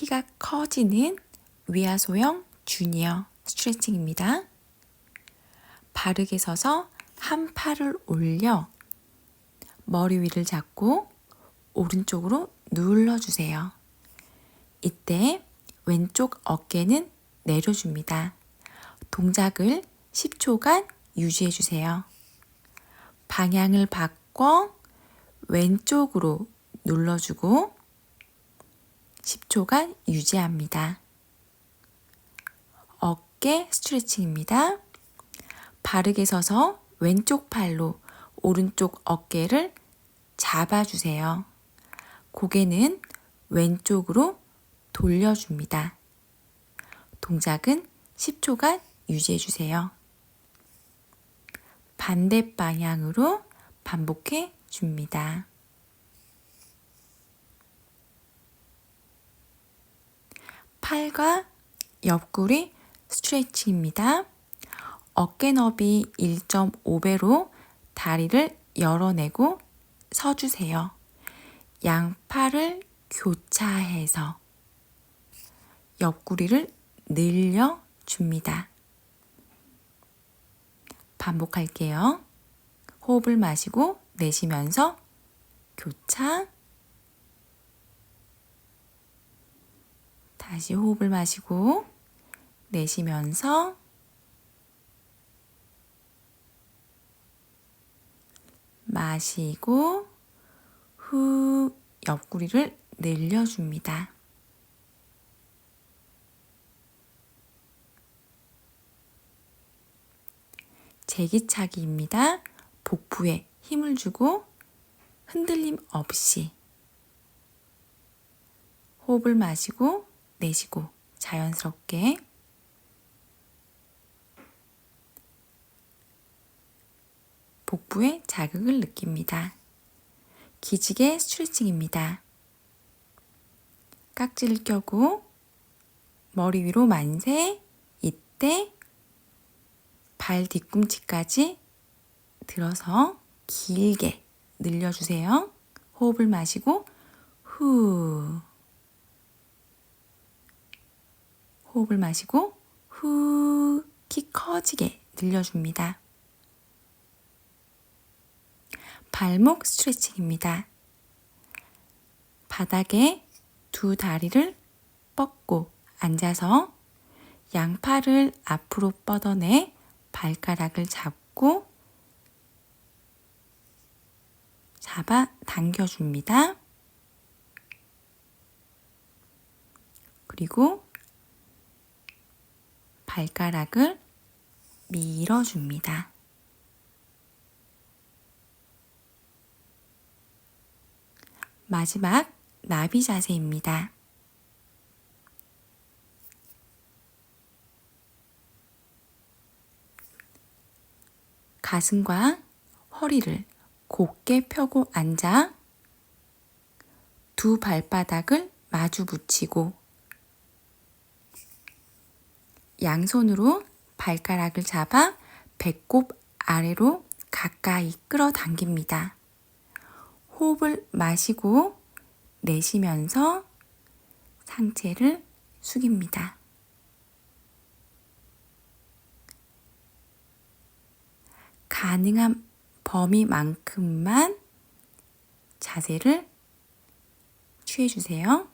키가 커지는 위아소형 주니어 스트레칭입니다. 바르게 서서 한 팔을 올려 머리 위를 잡고 오른쪽으로 눌러주세요. 이때 왼쪽 어깨는 내려줍니다. 동작을 10초간 유지해주세요. 방향을 바꿔 왼쪽으로 눌러주고 10초간 유지합니다. 어깨 스트레칭입니다. 바르게 서서 왼쪽 팔로 오른쪽 어깨를 잡아주세요. 고개는 왼쪽으로 돌려줍니다. 동작은 10초간 유지해주세요. 반대 방향으로 반복해 줍니다. 팔과 옆구리 스트레칭입니다. 어깨 너비 1.5배로 다리를 열어내고 서주세요. 양팔을 교차해서 옆구리를 늘려 줍니다. 반복할게요. 호흡을 마시고 내쉬면서 교차 다시 호흡을 마시고 내쉬면서 마시고 후 옆구리를 늘려줍니다. 제기차기입니다. 복부에 힘을 주고 흔들림 없이 호흡을 마시고 내쉬고 자연스럽게 복부에 자극을 느낍니다. 기지개 스트레칭입니다. 깍지를 껴고 머리 위로 만세 이때 발 뒤꿈치까지 들어서 길게 늘려주세요. 호흡을 마시고 후 호흡을 마시고 후 키 커지게 늘려줍니다. 발목 스트레칭입니다. 바닥에 두 다리를 뻗고 앉아서 양팔을 앞으로 뻗어내 발가락을 잡고 잡아 당겨줍니다. 그리고 발가락을 밀어줍니다. 마지막 나비 자세입니다. 가슴과 허리를 곧게 펴고 앉아 두 발바닥을 마주 붙이고 양손으로 발가락을 잡아 배꼽 아래로 가까이 끌어당깁니다. 호흡을 마시고 내쉬면서 상체를 숙입니다. 가능한 범위만큼만 자세를 취해주세요.